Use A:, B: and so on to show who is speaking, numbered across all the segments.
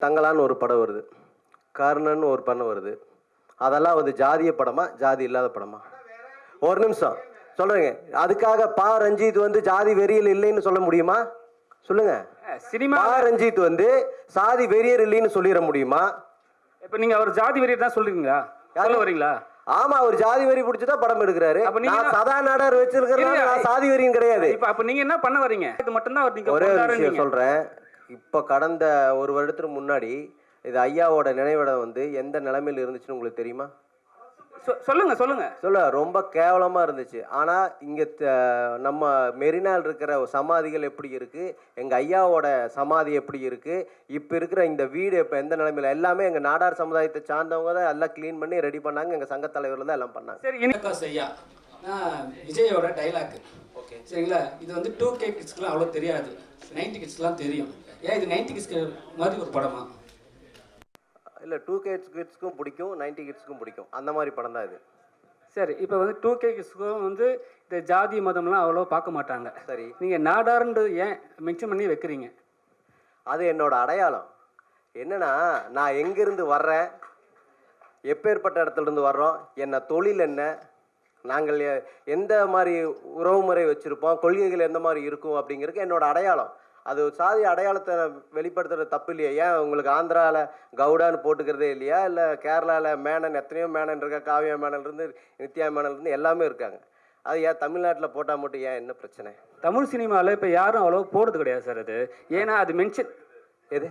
A: தங்கலான்னு ஒரு படம் வருது. கர்ணன் ஒரு படம் வருது. அதெல்லாம் வந்து ஜாதிய படமா ஜாதி இல்லாத படமா? ஒரு நிமிஷம். சொல்றேங்க. அதுக்காக பா ரஞ்சித் வந்து ஜாதி வெறியல் இல்லைன்னு சொல்ல முடியுமா? சொல்லுங்க.
B: சினிமா
A: பா ரஞ்சித் வந்து சாதி வெறியர் இல்லைன்னு சொல்லிட முடியுமா?
B: இப்ப நீங்க அவர் ஜாதி வெறியர் தான் சொல்றீங்களா? சொல்ல வரீங்களா?
A: ஆமா அவர் ஜாதி வெறி பிடிச்சதா படம் எடுக்கிறாரு.
B: அப்ப
A: நான் சதா நாடார் வச்சிருக்கிறேன் சாதி வெறியும் கிடையாது.
B: இப்ப அப்ப நீங்க என்ன பண்ண வரீங்க? இது மட்டும் தான்
A: ஒரே. விஷயம் சொல்றேன். இப்போ கடந்த ஒரு வருடத்துக்கு முன்னாடி இது ஐயாவோட நினைவிடம் வந்து எந்த நிலைமையில இருந்துச்சுன்னு உங்களுக்கு தெரியுமா?
B: சொ- சொல்லுங்க சொல்லுங்க.
A: சொல்ல ரொம்ப கேவலமா இருந்துச்சு. ஆனா இங்க நம்ம மெரினால் இருக்கிற சமாதிகள் எப்படி இருக்கு? எங்க ஐயாவோட சமாதி எப்படி இருக்கு? இப்ப இருக்கிற இந்த வீடு இப்ப எந்த நிலைமையில? எல்லாமே எங்க நாடார் சமுதாயத்தை சார்ந்தவங்க தான் எல்லாம் க்ளீன் பண்ணி ரெடி பண்ணாங்க. எங்க சங்க தலைவர்ல தான் எல்லாம் பண்ணாங்க.
B: சரி
C: பிரகாஷ் ஐயா விஜயோட டைலாக் ஓகே. சரிங்களா? இது வந்து டூ கே கிட்ஸ்க்குலாம் அவ்வளோ தெரியாது. நைன்டி கிட்ஸ்க்குலாம் தெரியும். ஏன் இது நைன்டி கிட்ஸ்க்கு மாதிரி ஒரு படமா?
A: இல்ல டூ கிட்ஸ் கிட்ஸ்க்கும் பிடிக்கும் நைன்டி கிட்ஸ்க்கும் பிடிக்கும். அந்த மாதிரி படம் தான் இது.
B: சரி இப்ப வந்து டூ கே வந்து இந்த ஜாதி மதம்லாம் அவ்வளோ பார்க்க மாட்டாங்க.
A: சரி.
B: நீங்க நாடார்ன்றது ஏன் மென்ஷன் பண்ணி வைக்கிறீங்க?
A: அது என்னோட அடையாளம். என்னன்னா நான் எங்கிருந்து வர்றேன் எப்பேற்பட்ட இடத்துல இருந்து வர்றோம் என்ன தொழில் என்ன நாங்கள் எந்த மாதிரி உறவுமுறை வச்சுருப்போம் கொள்கைகள் எந்த மாதிரி இருக்கும் அப்படிங்கிறதுக்கு என்னோட அடையாளம். அது சாதி அடையாளத்தை வெளிப்படுத்துறது தப்பு இல்லையா? ஏன் உங்களுக்கு ஆந்திராவில் கவுடான்னு போட்டுக்கிறதே இல்லையா? இல்லை கேரளாவில் மேனன் எத்தனையோ மேனன் இருக்கா காவியா மேனன் இருந்து நித்யா மேனன் இருந்து எல்லாமே இருக்காங்க. அது ஏன் தமிழ்நாட்டில் போட்டால் மட்டும் ஏன் என்ன பிரச்சனை?
B: தமிழ் சினிமாவில் இப்போ யாரும் அவ்வளோ போடுறது கிடையாது சார் அது. ஏன்னா அது மென்ஷன்
A: எது?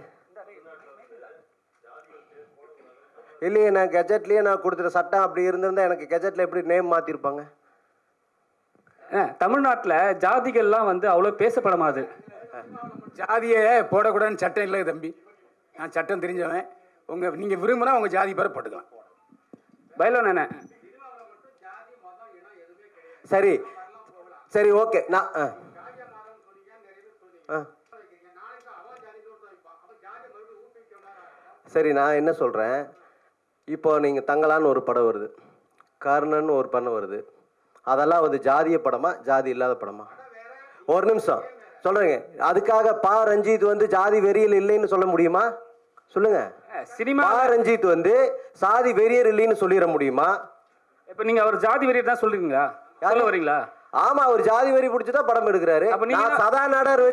A: இல்லையே நான் கெஜெட்லேயே நான் கொடுத்துட்ட சட்டம் அப்படி இருந்திருந்தா எனக்கு கெஜெட்டில் எப்படி நேம் மாற்றிருப்பாங்க
B: தமிழ்நாட்டில் ஜாதிகள்லாம் வந்து அவ்வளோ பேசப்படமாது.
D: ஜாதியை போடக்கூடாதுன்னு சட்டம் இல்லை தம்பி. நான் சட்டம் தெரிஞ்சவன். உங்கள் நீங்கள் விரும்பினா உங்கள் ஜாதி பேரை போட்டுக்கலாம்.
B: பயிலோன் என்ன?
A: சரி. சரி ஓகே. நான் ஆ. ஆ. சரி நான் என்ன சொல்கிறேன் இப்போ நீங்கள் தங்கலான்னு ஒரு படம் வருது. கர்ணன் ஒரு படம் வருது. அதெல்லாம் வந்து ஜாதிய படமா? ஜாதி இல்லாத படமா? ஒரு நிமிஷம். சொல்கிறேங்க அதுக்காக பா ரஞ்சித் வந்து ஜாதி வெறியல் இல்லைன்னு சொல்ல முடியுமா? சொல்லுங்க.
B: சினிமா
A: பா ரஞ்சித் வந்து சாதி வெறியர் இல்லைன்னு சொல்லிட முடியுமா?
B: இப்போ நீங்க அவர் ஜாதி வெறியர் தான் சொல்றீங்களா? சொல்ல வரீங்களா?
A: ஆமா அவர் ஜாதி வெறி பிடிச்சதா படம் எடுக்கிறாரு.
B: அப்ப நீங்க
A: சதா நாடார்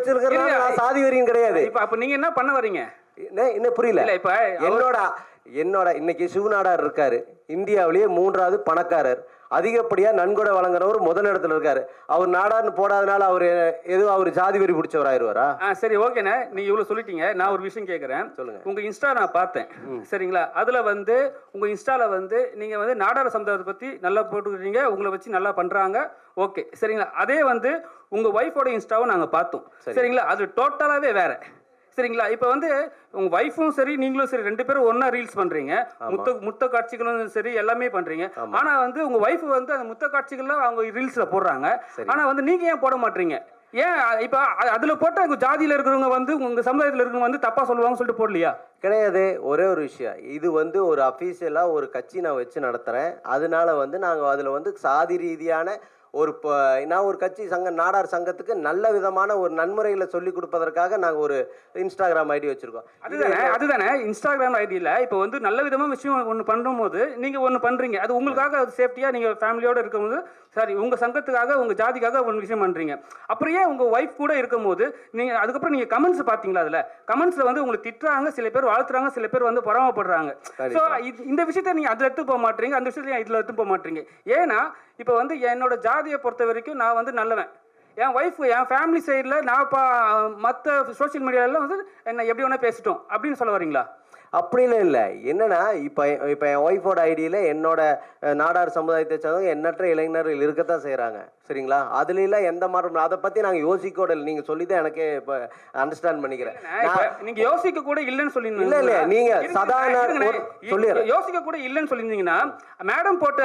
A: நான் சாதி வெறியும் கிடையாது.
B: இப்போ அப்போ நீங்க என்ன பண்ண வரீங்க?
A: என்ன புரியல.
B: இப்ப
A: என்னோட என்னோட இன்னைக்கு சிவநாடார் இருக்காரு. இந்தியாவிலேயே மூன்றாவது பணக்காரர். அதிகப்படியா நன்கொடை வழங்குறவர் முதல் இடத்துல இருக்காரு. அவர் நாடார்னு போடாதனால அவர் எதுவும் அவர் ஜாதி வெறி பிடிச்சவர் ஆயிருவாரா
B: ஆ சரி ஓகேண்ணே. நீங்க இவ்வளவு சொல்லிட்டீங்க. நான் ஒரு விஷயம் கேட்குறேன்
A: சொல்லுங்க.
B: உங்க இன்ஸ்டா நான் பார்த்தேன். சரிங்களா? அதுல வந்து உங்க இன்ஸ்டால வந்து நீங்க வந்து நாடார சமுதாயத்தை பத்தி நல்லா போட்டுக்கிறீங்க உங்களை வச்சு நல்லா பண்றாங்க. ஓகே. சரிங்களா? அதே வந்து உங்க ஒய்ஃபோட இன்ஸ்டாவும் நாங்க பார்த்தோம். சரிங்களா? அது டோட்டலாவே வேற. சரிங்களா? இப்போ வந்து உங்க ஒய்ஃபும் சரி நீங்களும் சரி ரெண்டு பேரும் ஒண்ணா ரீல்ஸ் பண்றீங்க. முத்த முத்த காட்சிகளும் சரி எல்லாமே பண்றீங்க. ஆனா வந்து உங்க ஒய்ஃப் வந்து அந்த முத்த காட்சிகள்ல அவங்க ரீல்ஸ்ல போடுறாங்க. ஆனா வந்து நீங்க ஏன் போட மாட்டீங்க? ஏன் இப்ப அதுல போட்ட உங்க ஜாதியில இருக்கிறவங்க வந்து உங்க சமுதாயத்துல இருக்கிறவங்க வந்து தப்பா சொல்லுவாங்கன்னு சொல்லிட்டு போடலையா?
A: கிடையாது. ஒரே ஒரு விஷயம். இது வந்து ஒரு அஃபீஷியலாக ஒரு கட்சி நான் வச்சு நடத்துகிறேன் அதனால வந்து நாங்கள் அதில் வந்து சாதி ரீதியான ஒரு ப- நான் ஒரு கட்சி சங்க நாடார் சங்கத்துக்கு நல்ல விதமான ஒரு நன்முறைகளை சொல்லி கொடுப்பதற்காக நாங்கள் ஒரு இன்ஸ்டாகிராம் ஐடி வச்சுருக்கோம்.
B: அதுதானே அதுதானே இன்ஸ்டாகிராம் ஐடியில் இப்போ வந்து நல்ல விதமா விஷயம் ஒன்று பண்ணும்போது நீங்க ஒன்று பண்றீங்க. அது உங்களுக்காக அது சேஃப்டியா நீங்க ஃபேமிலியோட இருக்கும்போது சாரி உங்க சங்கத்துக்காக உங்க ஜாதிக்காக ஒரு விஷயம் பண்றீங்க. அப்புறம் ஏன் உங்க ஒய்ஃப் கூட இருக்கும்போது நீங்க அதுக்கப்புறம் நீங்க கமெண்ட்ஸ் பாத்தீங்களா அதுல? கமெண்ட்ஸ்ல வந்து உங்களை திட்டுறாங்க சில பேர் வாழ்த்துறாங்க சில பேர் வந்து பொறாமப்படுறாங்க. ஸோ இந்த விஷயத்த நீங்க அதுல எடுத்து போக மாட்டீங்க அந்த விஷயத்துல இதுல எடுத்து போக மாட்டீங்க. ஏன்னா இப்போ வந்து என்னோட ஜாதியை பொறுத்த வரைக்கும் நான் வந்து நல்லவன். என் ஒய்ஃப் என் ஃபேமிலி சைடில் நான் பா மற்ற சோஷியல் மீடியாவில் வந்து என்ன எப்படி வேணால் பேசிட்டோம். அப்படின்னு சொல்ல வரீங்களா?
A: அப்படின்னு இல்லை. என்னன்னா இப்போ இப்போ என் ஒய்ஃபோட ஐடியில் என்னோட நாடார் சமுதாயத்தை சேர்ந்தவங்க எண்ணற்ற இளைஞர்கள் இருக்கத்தான் செய்கிறாங்க சரிங்களா? அதுலாம் எந்த மாற்றம் அதை பற்றி நாங்கள் யோசிக்கோட இல்லை. நீங்கள் சொல்லி தான் எனக்கே இப்போ அண்டர்ஸ்டாண்ட் பண்ணிக்கிறேன்.
B: இப்ப
A: நான்
B: நீங்க யோசிக்க கூட இல்லைன்னு சொல்லி
A: இல்ல, இல்ல, நீங்க சதான ஒரு- சொல்லிடுறேன்.
B: யோசிக்க கூட இல்லைன்னு சொல்லியிருந்தீங்கன்னா மேடம் போட்ட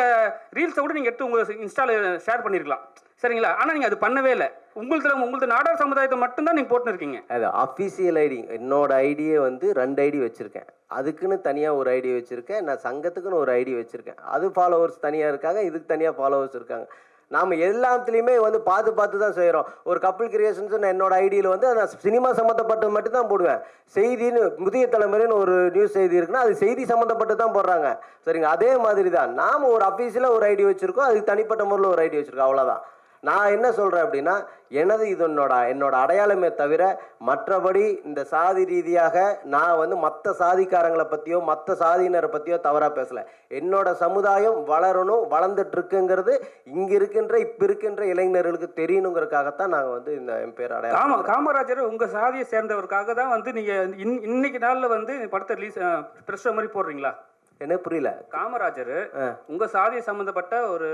B: ரீல்ஸை கூட நீங்க எடுத்து உங்க இன்ஸ்டால ஷேர் பண்ணிருக்கலாம். சரிங்களா? ஆனா நீங்க அது பண்ணவே இல்லை. உங்களது உங்களது நாடார் சமுதாயத்தை மட்டும்தான் நீங்க போட்டு இருக்கீங்க.
A: அது அஃபீஷியல் ஐடி என்னோட ஐடியே வந்து ரெண்டு ஐடி வச்சுருக்கேன். அதுக்குன்னு தனியாக ஒரு ஐடி வச்சுருக்கேன். நான் சங்கத்துக்குன்னு ஒரு ஐடி வச்சுருக்கேன். அது ஃபாலோவர்ஸ் தனியாக இருக்காங்க. இதுக்கு தனியாக ஃபாலோவர்ஸ் இருக்காங்க. நாம் எல்லாத்துலேயுமே வந்து பார்த்து பார்த்து தான் செய்கிறோம் ஒரு கப்பல் கிரியேஷன்ஸ் என்னோட ஐடியில் வந்து நான் சினிமா சம்மந்தப்பட்டது மட்டும் தான் போடுவேன். செய்தின்னு முதிய தலைமுறைன்னு ஒரு நியூஸ் செய்தி இருக்குன்னா அது செய்தி சம்மந்தப்பட்டு தான் போடுறாங்க. சரிங்க அதே மாதிரி தான் நாம் ஒரு அஃபீஸில் ஒரு ஐடி வச்சுருக்கோம். அதுக்கு தனிப்பட்ட முறையில் ஒரு ஐடி வச்சுருக்கோம். அவ்வளோதான் நான் என்ன சொல்கிறேன் அப்படின்னா எனது இது என்னோட என்னோட அடையாளமே தவிர மற்றபடி இந்த சாதி ரீதியாக நான் வந்து மற்ற சாதிக்காரங்களை பற்றியோ மற்ற சாதியினரை பற்றியோ தவறாக பேசலை. என்னோட சமுதாயம் வளரணும் வளர்ந்துட்டு இருக்குங்கிறது இங்கே இருக்கின்ற இப்போ இருக்கின்ற இளைஞர்களுக்கு தெரியணுங்கிறதுக்காகத்தான் நாங்கள் வந்து இந்த என் பேர் அடையாளம்
B: காம காமராஜர் உங்க சாதியை சேர்ந்தவருக்காக தான் வந்து நீங்க இன்- இன்னைக்கு நாள்ல வந்து படத்தை ரிலீஸ் ப்ரெஷ் மாதிரி போடுறீங்களா?
A: என்ன புரியல.
B: காமராஜர்
A: ஆ.
B: உங்க சாதியை சம்பந்தப்பட்ட ஒரு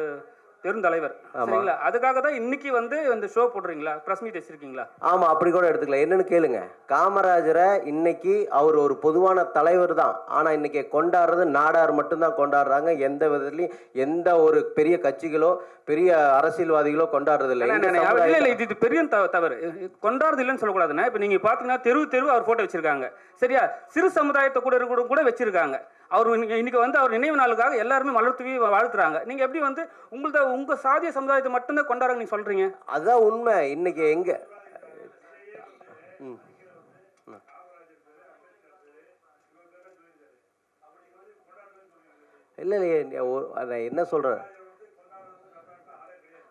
B: பெருந்தலைவர். சரிங்களா? அதுக்காக தான் இன்னைக்கு வந்து இந்த ஷோ போடுறீங்களா? பிரஸ் மீட் வச்சிருக்கீங்களா?
A: ஆமாம் அப்படி கூட எடுத்துக்கலாம். என்னன்னு கேளுங்க. காமராஜரை இன்னைக்கு அவர் ஒரு பொதுவான தலைவர் தான். ஆனால் இன்னைக்கு கொண்டாடுறது நாடார் மட்டும்தான் கொண்டாடுறாங்க. எந்த விதத்துலையும் எந்த ஒரு பெரிய கட்சிகளோ பெரிய அரசியல்வாதிகளோ கொண்டாடுறது இல்லை
B: இது இது பெரிய தவ- தவறு. கொண்டாடுறது இல்லைன்னு சொல்லக்கூடாதுண்ணே. இப்போ நீங்க பாத்தீங்கன்னா தெரு தெரு அவர் போட்டோ வச்சிருக்காங்க. சரியா? சிறு சமுதாயத்தை கூட இருக்க கூட வச்சிருக்காங்க. அவர் இன்னைக்கு இன்னைக்கு வந்து அவர் நினைவு நாளுக்காக எல்லாருமே மலர்த்துவி வாழ்த்துறாங்க நீங்க எப்படி வந்து உங்களத உங்க சாதிய சமுதாயத்தை மட்டும்தான் கொண்டாடுறாங்க நீங்க சொல்றீங்க
A: அதுதான் உண்மை இன்னைக்கு எங்க ம். ம். இல்லையே அதை என்ன சொல்கிறேன்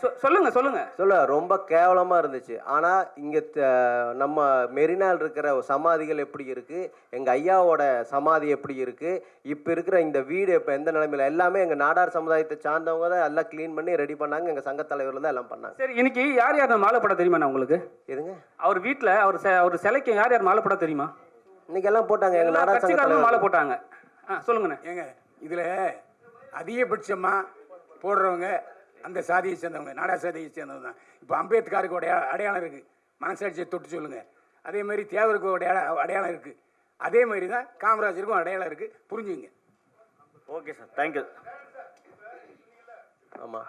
B: சொல்லுங்க சொல்லுங்க.
A: சொல்ல ரொம்ப கேவலமா இருந்துச்சு. ஆனா இங்க த- நம்ம மெரினால் இருக்கிற சமாதிகள் எப்படி இருக்கு? எங்க ஐயாவோட சமாதி எப்படி இருக்கு? இப்ப இருக்கிற இந்த வீடு இப்ப எந்த நிலைமையில? எல்லாமே எங்க நாடார் சமுதாயத்தை சார்ந்தவங்க தான் எல்லாம் க்ளீன் பண்ணி ரெடி பண்ணாங்க. எங்க சங்க தலைவர்ல தான் எல்லாம் பண்ணாங்க.
B: சரி இன்னைக்கு யார் யார் மாலை போட தெரியுமா உங்களுக்கு?
A: எதுங்க?
B: அவர் வீட்ல அவர் செ- அவர் சிலைக்கு யார் யார் மாலை தெரியுமா?
A: இன்னைக்கு எல்லாம் போட்டாங்க. எங்க நாடார் சங்க
B: மாலை போட்டாங்க. ஆ சொல்லுங்கண்ணே.
D: ஏங்க இதில் அதிகபட்சமாக போடுறவங்க அந்த சாதியை சேர்ந்தவங்க நாடா சாதியை சேர்ந்தவங்க தான் இப்போ அம்பேத்கருக்கு உடைய அடையாளம் இருக்குது மனசாட்சியை தொட்டு சொல்லுங்கள் அதே மாதிரி தேவருக்கு ஒரு அடையாளம் இருக்குது அதே மாதிரி தான் காமராஜருக்கும் அடையாளம் இருக்குது புரிஞ்சுங்க.
E: Okay sir. தேங்க்யூ
A: ஆமாம்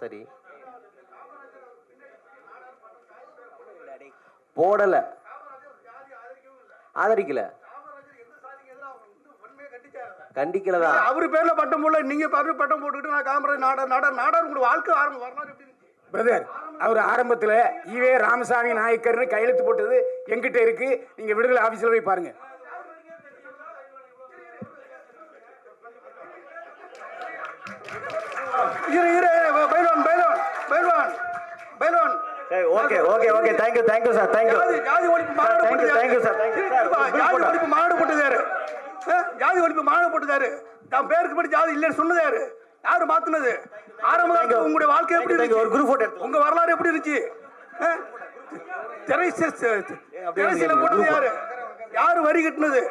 A: சரி. போடலை. ஆதரிக்கலை. கண்டிக்கலதா?
F: அவர் பேர்ல பட்டம் போடல நீங்க பேர்ல பட்டம் போட்டுக்கிட்டு நான் காமராஜ் நாடார் நாடார் நாடார் உங்களோட வாழ்க்கை ஆரம்பம் வரலாறு எப்படி?
D: பிரதர் அவர் ஆரம்பத்தில் ஈவே ராமசாமி நாயக்கர்னு கையெழுத்து போட்டது எங்கிட்ட இருக்கு. நீங்கள் விடுதலை ஆஃபீஸில் போய் பாருங்க.
F: இரு இரு பைல்வான் பைல்வான் பைல்வான் பைல்வான்.
E: சரி okay okay okay thank you thank you sir thank you
F: ஜாதி ஒழிப்பு மாநாடு
E: you, sir.
F: இருப்பா, ஜாதி ஒழிப்பு மாநாடு ஆ? ஜாதி ஒழிப்பு மாநாடு போட்டது யாரு தான் பேருக்கு படி ஜாதி இல்லைன்னு சொன்னது யாரு? யாரு மாத்துனது? ஆரம்ப உங்களுடைய வாழ்க்கை எப்படி இருந்துச்சு?
E: ஒரு photo எடுத்து-
F: உங்க வரலாறு எப்படி இருந்துச்சு? திரைசீலை போட்டது யாரு? யாரு வரி கட்டினது?